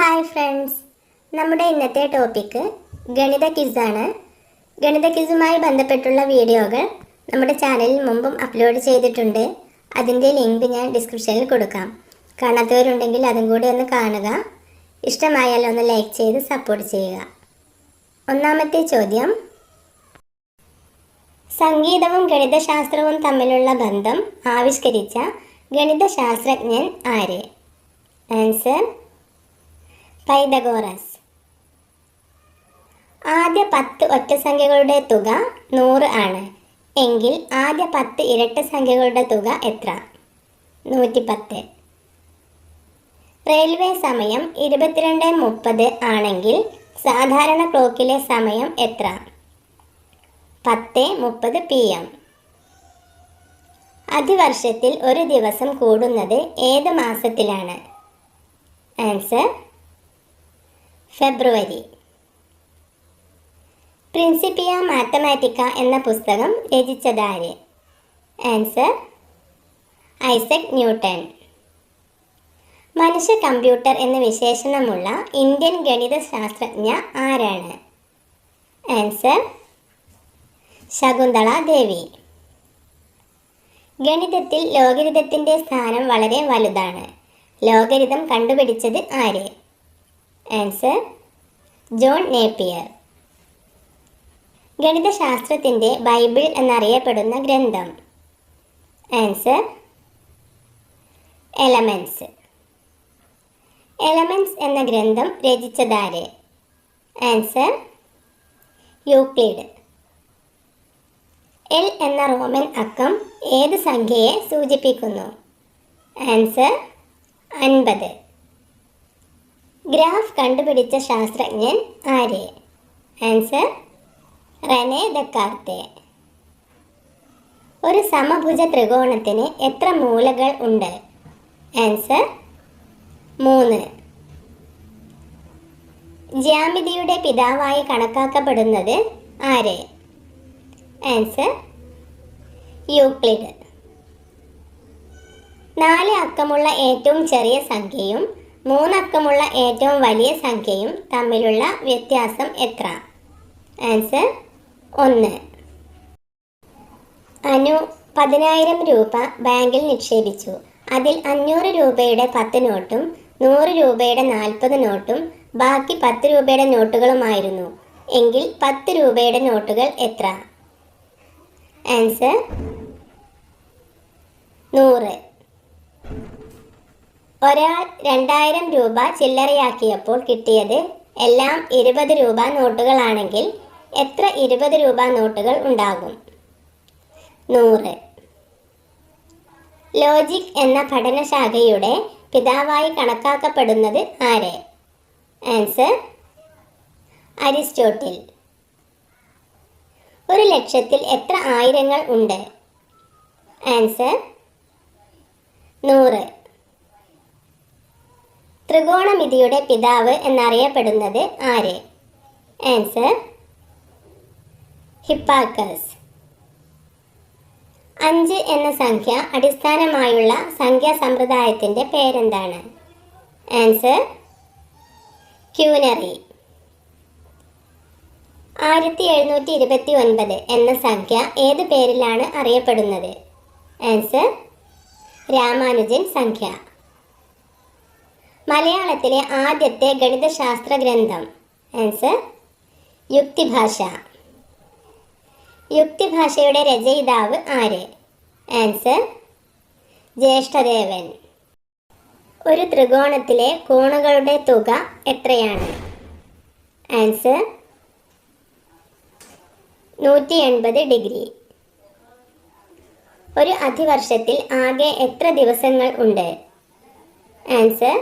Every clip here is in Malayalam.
Hi friends. നമ്മുടെ ഇന്നത്തെ ടോപ്പിക്ക് ഗണിത കിസാണ് ഗണിത കിസുമായി ബന്ധപ്പെട്ടുള്ള വീഡിയോകൾ നമ്മുടെ ചാനലിൽ മുമ്പും അപ്ലോഡ് ചെയ്തിട്ടുണ്ട്. അതിന്റെ ലിങ്ക് ഞാൻ ഡിസ്ക്രിപ്ഷനിൽ കൊടുക്കാം. കാണാത്തവരുണ്ടെങ്കിൽ അതും കൂടി ഒന്ന് കാണുക. ഇഷ്ടമായാൽ ഒന്ന് ലൈക്ക് ചെയ്ത് സപ്പോർട്ട് ചെയ്യുക. ഒന്നാമത്തെ ചോദ്യം. സംഗീതവും ഗണിതശാസ്ത്രവും തമ്മിലുള്ള ബന്ധം ആവിഷ്കരിച്ച ഗണിതശാസ്ത്രജ്ഞൻ ആര്? Answer Pythagoras. ആദ്യ പത്ത് ഒറ്റ സംഖ്യകളുടെ തുക നൂറ് ആണ്. എങ്കിൽ ആദ്യ പത്ത് ഇരട്ട സംഖ്യകളുടെ തുക എത്ര? നൂറ്റി പത്ത് റെയിൽവേ സമയം ഇരുപത്തിരണ്ട് മുപ്പത് ആണെങ്കിൽ സാധാരണ ക്ലോക്കിലെ സമയം എത്ര? പത്ത് മുപ്പത് പി എം. അതിവർഷത്തിൽ ഒരു ദിവസം കൂടുന്നത് ഏത് മാസത്തിലാണ്? ആൻസർ ഫെബ്രുവരി. പ്രിൻസിപ്പിയ മാത്തമാറ്റിക്ക എന്ന പുസ്തകം രചിച്ചതാര്? Answer Isaac Newton. മനുഷ്യ കമ്പ്യൂട്ടർ എന്ന വിശേഷണമുള്ള ഇന്ത്യൻ ഗണിത ശാസ്ത്രജ്ഞ ആരാണ്? ആൻസർ ശകുന്തള ദേവി. ഗണിതത്തിൽ ലോകരിതത്തിന്റെ സ്ഥാനം വളരെ വലുതാണ്. ലോകരിതം കണ്ടുപിടിച്ചത് ആര്? ആൻസർ ജോൺ നേപ്പിയർ ഗണിതശാസ്ത്രത്തിന്റെ ബൈബിൾ എന്നറിയപ്പെടുന്ന ഗ്രന്ഥം. ആൻസർ എലമെൻസ് എലമെൻസ് എന്ന ഗ്രന്ഥം രചിച്ചതാര്? ആൻസർ യൂക്ലിഡ് എൽ എന്ന റോമൻ അക്കം ഏത് സംഖ്യയെ സൂചിപ്പിക്കുന്നു? ആൻസർ അൻപത്. ഗ്രാഫ് കണ്ടുപിടിച്ച ശാസ്ത്രജ്ഞൻ ആര്? ആൻസർ റെനെ ദക്കാർത്തെ ഒരു സമഭുജ ത്രികോണത്തിന് എത്ര മൂലകൾ ഉണ്ട്? ആൻസർ മൂന്ന്. ജ്യാമിതിയുടെ പിതാവായി കണക്കാക്കപ്പെടുന്നത് ആര്? Answer Euclid. നാല് അക്കമുള്ള ഏറ്റവും ചെറിയ സംഖ്യയും മൂന്നക്കമുള്ള ഏറ്റവും വലിയ സംഖ്യയും തമ്മിലുള്ള വ്യത്യാസം എത്ര? ആൻസർ ഒന്ന്. അനു പതിനായിരം രൂപ ബാങ്കിൽ നിക്ഷേപിച്ചു. അതിൽ അഞ്ഞൂറ് രൂപയുടെ പത്ത് നോട്ടും നൂറ് രൂപയുടെ നാൽപ്പത് നോട്ടും ബാക്കി പത്ത് രൂപയുടെ നോട്ടുകളുമായിരുന്നു. എങ്കിൽ പത്ത് രൂപയുടെ നോട്ടുകൾ എത്ര? ആൻസർ നൂറ്. ഒരാൾ രണ്ടായിരം രൂപ ചില്ലറയാക്കിയപ്പോൾ കിട്ടിയത് എല്ലാം ഇരുപത് രൂപ നോട്ടുകളാണെങ്കിൽ എത്ര ഇരുപത് രൂപ നോട്ടുകൾ ഉണ്ടാകും? നൂറ്. ലോജിക് എന്ന പഠനശാഖയുടെ പിതാവായി കണക്കാക്കപ്പെടുന്നത് ആര്? Answer Aristotle. ഒരു ലക്ഷത്തിൽ എത്ര ആയിരങ്ങൾ ഉണ്ട്? ആൻസർ നൂറ്. ത്രികോണമിതിയുടെ പിതാവ് എന്നറിയപ്പെടുന്നത് ആര്? ആൻസർ ഹിപ്പാക്കസ് അഞ്ച് എന്ന സംഖ്യ അടിസ്ഥാനമായുള്ള സംഖ്യാ സമ്പ്രദായത്തിന്റെ പേരെന്താണ്? ആൻസർ ക്യൂനറി ആയിരത്തി എഴുന്നൂറ്റി ഇരുപത്തി ഒൻപത് എന്ന സംഖ്യ ഏത് പേരിലാണ് അറിയപ്പെടുന്നത്? ആൻസർ രാമാനുജൻ സംഖ്യ. മലയാളത്തിലെ ആദ്യത്തെ ഗണിതശാസ്ത്ര ഗ്രന്ഥം. ആൻസർ യുക്തിഭാഷ. യുക്തിഭാഷയുടെ രചയിതാവ് ആര്? ആൻസർ ജ്യേഷ്ഠദേവൻ. ഒരു ത്രികോണത്തിലെ കോണുകളുടെ തുക എത്രയാണ്? ആൻസർ നൂറ്റി എൺപത് ഡിഗ്രി. ഒരു അധിവർഷത്തിൽ ആകെ എത്ര ദിവസങ്ങൾ ഉണ്ട്? ആൻസർ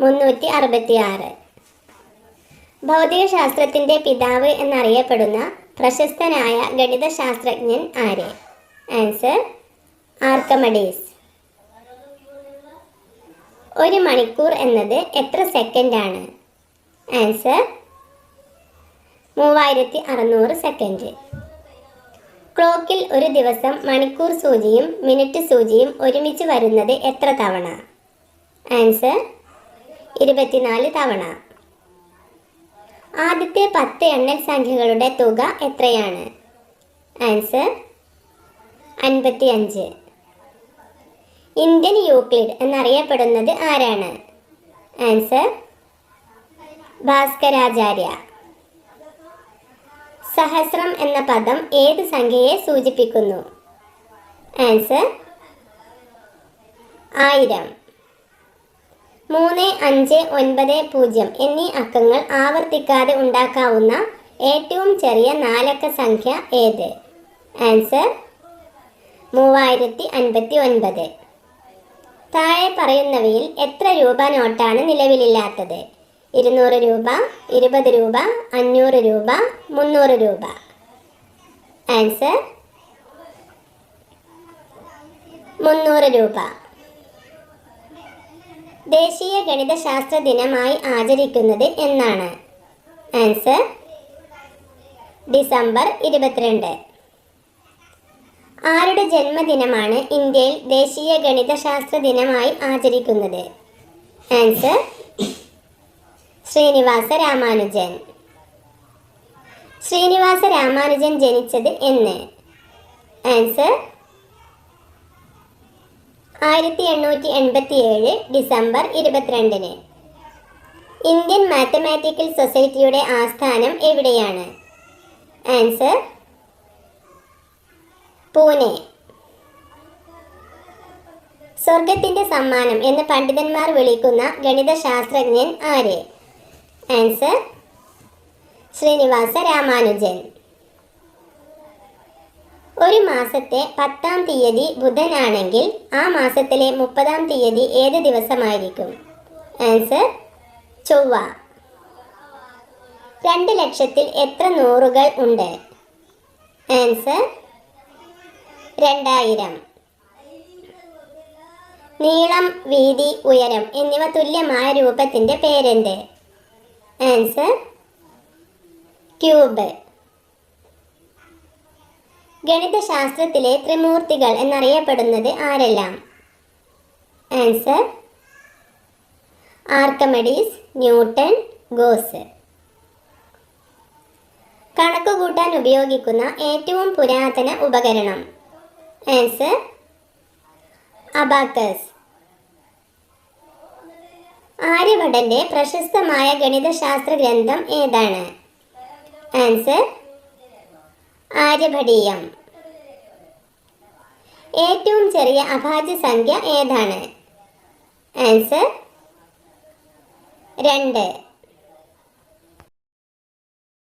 മുന്നൂറ്റി അറുപത്തിയാറ് ഭൗതികശാസ്ത്രത്തിന്റെ പിതാവ് എന്നറിയപ്പെടുന്ന പ്രശസ്തനായ ഗണിതശാസ്ത്രജ്ഞൻ ആര്? Answer Archimedes. ഒരു മണിക്കൂർ എന്നത് എത്ര സെക്കൻഡാണ്? ആൻസർ മൂവായിരത്തി അറുന്നൂറ് സെക്കൻഡ്. ക്ലോക്കിൽ ഒരു ദിവസം മണിക്കൂർ സൂചിയും മിനിറ്റ് സൂചിയും ഒരുമിച്ച് വരുന്നത് എത്ര തവണ? ആൻസർ ഇരുപത്തിനാല് തവണ. ആദ്യത്തെ പത്ത് എണ്ണൽ സംഖ്യകളുടെ തുക എത്രയാണ്? ആൻസർ അൻപത്തി അഞ്ച് ഇന്ത്യൻ യൂക്ലിഡ് എന്നറിയപ്പെടുന്നത് ആരാണ്? ആൻസർ ഭാസ്കരാചാര്യ. സഹസ്രം എന്ന പദം ഏത് സംഖ്യയെ സൂചിപ്പിക്കുന്നു? ആൻസർ ആയിരം. മൂന്ന് അഞ്ച് ഒൻപത് പൂജ്യം എന്നീ അക്കങ്ങൾ ആവർത്തിക്കാതെ ഉണ്ടാക്കാവുന്ന ഏറ്റവും ചെറിയ നാലക്ക സംഖ്യ ഏത്? ആൻസർ മൂവായിരത്തി അൻപത്തി ഒൻപത് താഴെ പറയുന്നവയിൽ എത്ര രൂപ നോട്ടാണ് നിലവിലില്ലാത്തത്? ഇരുന്നൂറ് രൂപ ഇരുപത് രൂപ അഞ്ഞൂറ് രൂപ മുന്നൂറ് രൂപ. ആൻസർ മുന്നൂറ് രൂപ. ദേശീയ ഗണിതശാസ്ത്ര ദിനമായി ആചരിക്കുന്നത് എന്നാണ്. ആൻസർ ഡിസംബർ ഇരുപത്തിരണ്ട്. ആരുടെ ജന്മദിനമാണ് ഇന്ത്യയിൽ ദേശീയ ഗണിതശാസ്ത്ര ദിനമായി ആചരിക്കുന്നത്? ആൻസർ ശ്രീനിവാസ രാമാനുജൻ. ശ്രീനിവാസ രാമാനുജൻ ജനിച്ചത് എന്ന്. ആൻസർ ആയിരത്തി എണ്ണൂറ്റി എൺപത്തി ഏഴ് ഡിസംബർ ഇരുപത്തിരണ്ടിന്. ഇന്ത്യൻ മാത്തമാറ്റിക്കൽ സൊസൈറ്റിയുടെ ആസ്ഥാനം എവിടെയാണ്? ആൻസർ പൂനെ. സ്വർഗത്തിന്റെ സമ്മാനം എന്ന് പണ്ഡിതന്മാർ വിളിക്കുന്ന ഗണിതശാസ്ത്രജ്ഞൻ ആര്? ആൻസർ ശ്രീനിവാസ രാമാനുജൻ. ഒരു മാസത്തെ പത്താം തീയതി ബുധനാണെങ്കിൽ ആ മാസത്തിലെ മുപ്പതാം തീയതി ഏത് ദിവസമായിരിക്കും? ആൻസർ ചൊവ്വ. രണ്ട് ലക്ഷത്തിൽ എത്ര നൂറുകൾ ഉണ്ട്? ആൻസർ രണ്ടായിരം. നീളം വീതി ഉയരം എന്നിവ തുല്യമായ രൂപത്തിന്റെ പേരെന്ത്? Answer cube. ഗണിതശാസ്ത്രത്തിലെ ത്രിമൂർത്തികൾ എന്നറിയപ്പെടുന്നത് ആരെല്ലാം? Answer Archimedes Newton Gauss. കണക്കുകൂട്ടാൻ ഉപയോഗിക്കുന്ന ഏറ്റവും പുരാതന ഉപകരണം. Answer abacus. ആര്യഭടന്റെ പ്രശസ്തമായ ഗണിതശാസ്ത്ര ഗ്രന്ഥം ഏതാണ്? ആൻസർ ആര്യഭടീയം. ഏറ്റവും ചെറിയ അഭാജ്യ സംഖ്യ ഏതാണ്? ആൻസർ രണ്ട്.